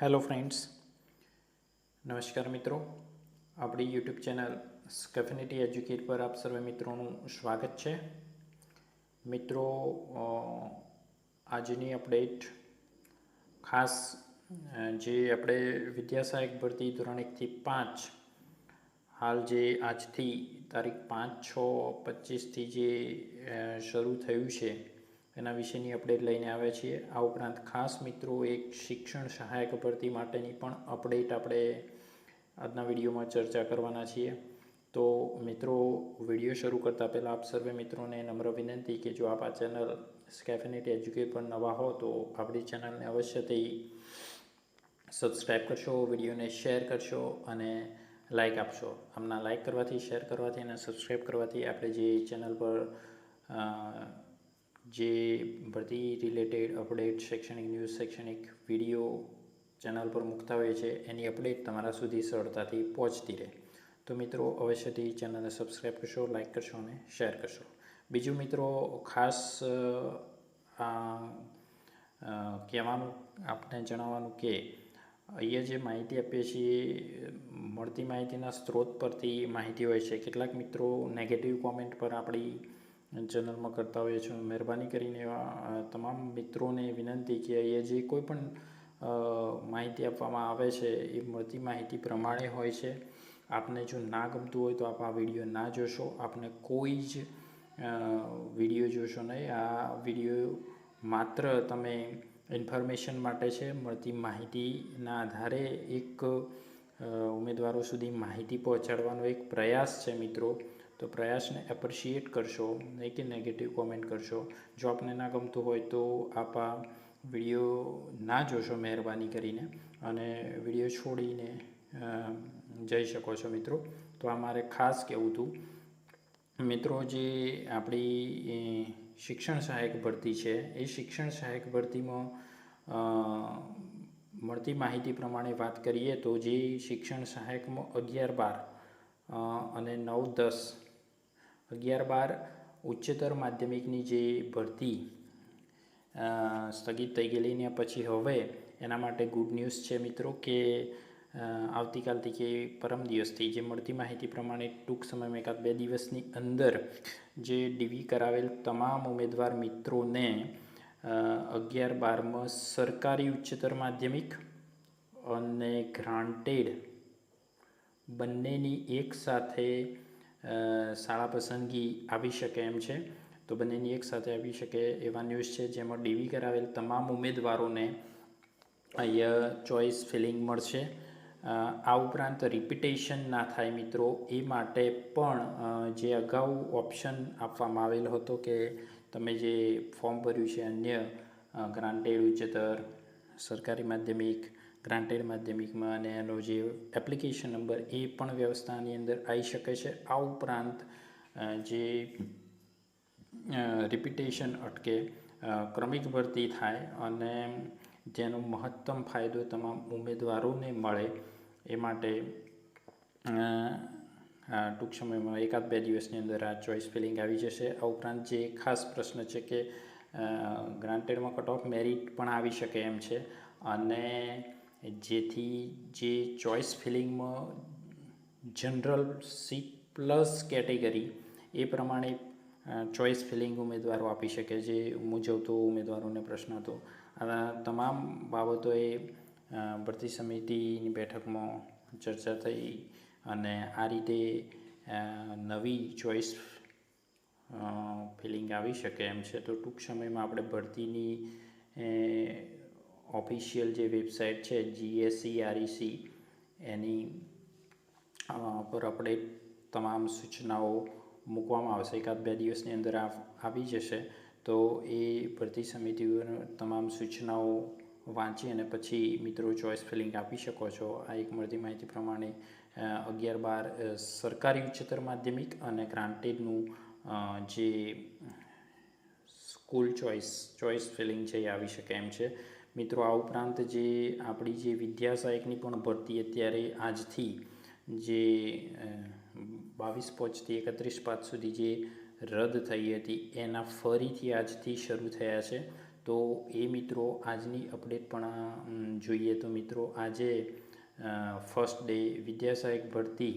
Hello friends નમસ્કાર, મિત્રો. આપણી યુટ્યુબ ચેનલ સ્કેફિનિટી એજ્યુકેટ પર આપ સર્વે મિત્રોનું સ્વાગત છે. મિત્રો આજની અપડેટ ખાસ જે આપણે વિદ્યાસહાયક ભરતી ધોરણ એકથી પાંચ, હાલ જે આજથી તારીખ પાંચ, છ પચીસથી જે શરૂ થયું છે એના વિશેની અપડેટ લઈને આવ્યા છીએ. આ ઉપરાંત ખાસ મિત્રો એક શિક્ષણ સહાયક ભરતી માટેની પણ અપડેટ આપણે આજના વિડીયોમાં ચર્ચા કરવાના છીએ. તો મિત્રો, વીડિયો શરૂ કરતાં પહેલાં આપ સર્વે મિત્રોને નમ્ર વિનંતી કે જો આપ આ ચેનલ સ્કેફિનેટ એજ્યુકેટ પર નવા હો, તો આપણી ચેનલને અવશ્યથી સબસ્ક્રાઈબ કરશો, વિડીયોને શેર કરશો અને લાઇક આપશો. આમના લાઇક કરવાથી શેર કરવાથી અને સબસ્ક્રાઈબ કરવાથી આપણે જે ચેનલ પર જે ભરતી રિલેટેડ અપડેટ શૈક્ષણિક ન્યૂઝ શૈક્ષણિક વીડિયો ચેનલ પર મૂકતા હોઈએ છે, એની અપડેટ તમારા સુધી સરળતાથી પહોંચતી રહે. તો મિત્રો, અવશ્યથી ચેનલને સબસ્ક્રાઈબ કરશો લાઇક કરશો અને શેર કરશો. બીજું મિત્રો, ખાસ કહેવાનું, આપને જણાવવાનું કે, અહીંયા જે માહિતી આપીએ છીએ, મળતી માહિતીના સ્ત્રોત પરથી માહિતી હોય છે. કેટલાક મિત્રો નેગેટિવ કોમેન્ટ પર આપણી ચેનલમાં કરતા હોઈએ છીએ. મહેરબાની કરીને તમામ મિત્રોને વિનંતી કે અહીંયા જે કોઈ પણ માહિતી આપવામાં આવે છે, એ મળતી માહિતી પ્રમાણે હોય છે. આપને જો ના ગમતું હોય તો આપ આ વીડિયો ના જોશો. આપને કોઈ જ વીડિયો જોશો નહીં. આ વીડિયો માત્ર તમે ઇન્ફોર્મેશન માટે છે. મળતી માહિતીના આધારે એક ઉમેદવારો સુધી માહિતી પહોંચાડવાનો એક પ્રયાસ છે મિત્રો. તો પ્રયાસને એપ્રિશિએટ કરશો, નહીં કે નેગેટિવ કોમેન્ટ કરશો. જો આપને ના ગમતું હોય તો આપ આ વીડિયો ના જોશો મહેરબાની કરીને અને વીડિયો છોડીને જઈ શકો છો મિત્રો. તો આ મારે ખાસ કહેવું હતું મિત્રો જે આપણી શિક્ષણ સહાયક ભરતી છે, એ શિક્ષણ સહાયક ભરતીમાં મળતી માહિતી પ્રમાણે વાત કરીએ તો જે શિક્ષણ સહાયકમાં અગિયાર બાર અને નવ દસ અગિયાર બાર ઉચ્ચતર માધ્યમિકની જે ભરતી સ્થગિત થઈ ગયેલી ને પછી હવે એના માટે ગુડ ન્યૂઝ છે મિત્રો કે આવતીકાલથી કે પરમ દિવસથી જે મળતી માહિતી પ્રમાણે ટૂંક સમયમાં એકાદ બે દિવસની અંદર જે ડીવી કરાવેલ તમામ ઉમેદવાર મિત્રોને અગિયાર બારમાં સરકારી ઉચ્ચતર માધ્યમિક અને ગ્રાન્ટેડ બંનેની એક સાથે અ, શાળા પસંદગી આવી શકે એમ છે. તો બંનેની એકસાથે આવી શકે એવા ન્યૂઝ છે જેમાં ડીવી કરાવેલ તમામ ઉમેદવારોને અહીંયા ચોઇસ ફિલિંગ મળશે. આ ઉપરાંત રિપીટેશન ના થાય મિત્રો. એ માટે પણ જે અગાઉ ઓપ્શન આપવામાં આવેલો હતો કે તમે જે ફોર્મ ભર્યું છે અન્ય ગ્રાન્ટેડ ઉચ્ચતર, સરકારી માધ્યમિક ગ્રાન્ટેડ માધ્યમિકમાં અને એનો જે એપ્લિકેશન નંબર એ પણ વ્યવસ્થાની અંદર આવી શકે છે. આ ઉપરાંત જે રિપીટેશન અટકે ક્રમિક ભરતી થાય અને જેનો મહત્તમ ફાયદો તમામ ઉમેદવારોને મળે એ માટે ટૂંક સમયમાં એકાદ બે દિવસની અંદર આ ચોઇસ ફિલિંગ આવી જશે. આ ઉપરાંત જે ખાસ પ્રશ્ન છે કે ગ્રાન્ટેડમાં કટ ઓફ મેરિટ પણ આવી શકે એમ છે. અને જેથી જે ચોઇસ ફિલિંગમાં જનરલ સી પ્લસ કેટેગરી, એ પ્રમાણે ચોઇસ ફિલિંગ ઉમેદવારો આપી શકે જે મૂંઝવતો ઉમેદવારોને પ્રશ્ન હતો. આ તમામ બાબતોએ ભરતી સમિતિની બેઠકમાં ચર્ચા થઈ અને આ રીતે નવી ચોઇસ ફિલિંગ આવી શકે એમ છે. તો ટૂંક સમયમાં આપણે ભરતીની ઓફિશિયલ જે વેબસાઇટ છે જીએસસી આરઈસી એની પર અપડેટ તમામ સૂચનાઓ મૂકવામાં આવશે. એકાદ બે દિવસની અંદર આવી જશે. તો એ ભરતી સમિતિઓનો તમામ સૂચનાઓ વાંચી અને પછી મિત્રો ચોઇસ ફિલિંગ આપી શકો છો. આ એક મળતી માહિતી પ્રમાણે અગિયાર બાર સરકારી ઉચ્ચતર માધ્યમિક અને ગ્રાન્ટેડનું જે સ્કૂલ ચોઇસ ચોઇસ ફિલિંગ છે એ આવી શકે એમ છે. મિત્રો, આ ઉપરાંત જે આપણી જે વિદ્યા સહાયકની પણ ભરતી અત્યારે આજથી જે બાવીસ પાંચથી એકત્રીસ પાંચ સુધી જે રદ થઈ હતી, એના ફરીથી આજથી શરૂ થયા છે. તો એ મિત્રો, આજની અપડેટ પણ જોઈએ તો મિત્રો, આજે ફર્સ્ટ ડે વિદ્યા સહાયક ભરતી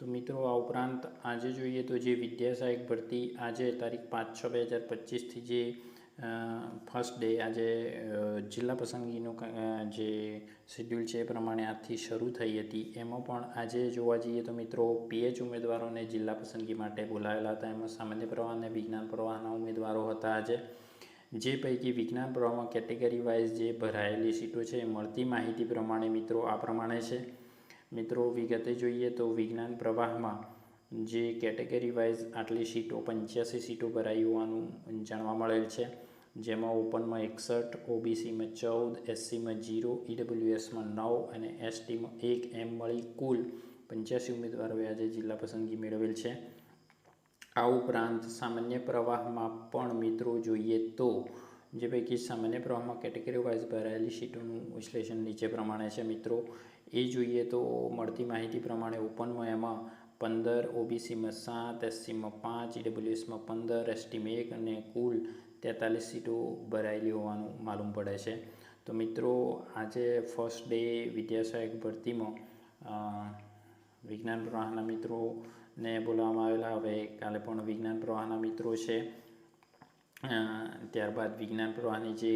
તો મિત્રો, આ ઉપરાંત આજે જોઈએ તો જે વિદ્યા સહાયક ભરતી આજે તારીખ પાંચ છ બે હજાર પચીસથી જે ફર્સ્ટ ડે આજે જિલ્લા પસંદગીનું જે શેડ્યુલ છે એ પ્રમાણે આજથી શરૂ થઈ હતી. એમાં પણ આજે જોવા જઈએ તો મિત્રો, પીએચ ઉમેદવારોને જિલ્લા પસંદગી માટે બોલાવેલા હતા. એમાં સામાન્ય પ્રવાહ અને વિજ્ઞાન પ્રવાહના ઉમેદવારો હતા આજે. જે પૈકી વિજ્ઞાન પ્રવાહમાં કેટેગરી વાઇઝ જે ભરાયેલી સીટો છે એ મળતી માહિતી પ્રમાણે મિત્રો આ પ્રમાણે છે. મિત્રો, વિગતે જોઈએ તો વિજ્ઞાન પ્રવાહમાં જે કેટેગરી વાઇઝ આટલી સીટો, પંચ્યાસી સીટો ભરાઈ હોવાનું જાણવા મળેલ છે. જેમાં ઓપનમાં એકસઠ, ઓબીસીમાં ચૌદ, એસસીમાં જીરો, ઈડબ્લ્યુએસમાં નવ અને એસટીમાં એક એમ મળી કુલ પંચ્યાસી ઉમેદવારોએ આજે જિલ્લા પસંદગી મેળવેલ છે. આ ઉપરાંત સામાન્ય પ્રવાહમાં પણ મિત્રો જોઈએ તો જે પૈકી સામાન્ય પ્રવાહમાં કેટેગરી વાઇઝ ભરાયેલી સીટોનું વિશ્લેષણ નીચે પ્રમાણે છે મિત્રો. એ જોઈએ તો મળતી માહિતી પ્રમાણે ઓપનમાં એમાં પંદર, ઓબીસીમાં સાત, એસસીમાં પાંચ, ઈડબ્લ્યુએસમાં પંદર, એસટીમાં એક અને કુલ તેતાલીસ સીટો ભરાયેલી હોવાનું માલુમ પડે છે. તો મિત્રો, આજે ફર્સ્ટ ડે વિદ્યાસહાયક ભરતીમાં વિજ્ઞાન પ્રવાહના મિત્રોને બોલાવવામાં આવેલા. હવે કાલે પણ વિજ્ઞાન પ્રવાહના મિત્રો છે. ત્યારબાદ વિજ્ઞાન પ્રવાહની જે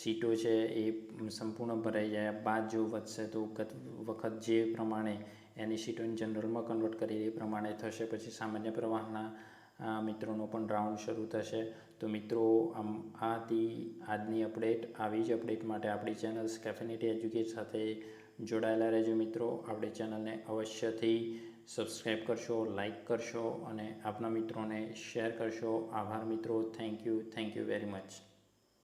સીટો છે એ સંપૂર્ણ ભરાઈ જાય. બાદ જો વધશે તો વખત જે પ્રમાણે એની સીટોને જનરલમાં કન્વર્ટ કરી એ પ્રમાણે થશે. પછી સામાન્ય પ્રવાહના મિત્રોનો પણ રાઉન્ડ શરૂ થશે. તો મિત્રો, આમ આથી આજની અપડેટ આવી જ અપડેટ માટે આપણી ચેનલ સ્કેફિનિટી એજ્યુકેટ સાથે જોડાયેલા રહેજો મિત્રો. આપણી ચેનલને અવશ્યથી સબસ્ક્રાઈબ કરશો લાઇક કરશો અને આપના મિત્રોને શેર કરશો. આભાર મિત્રો. Thank you thank you very much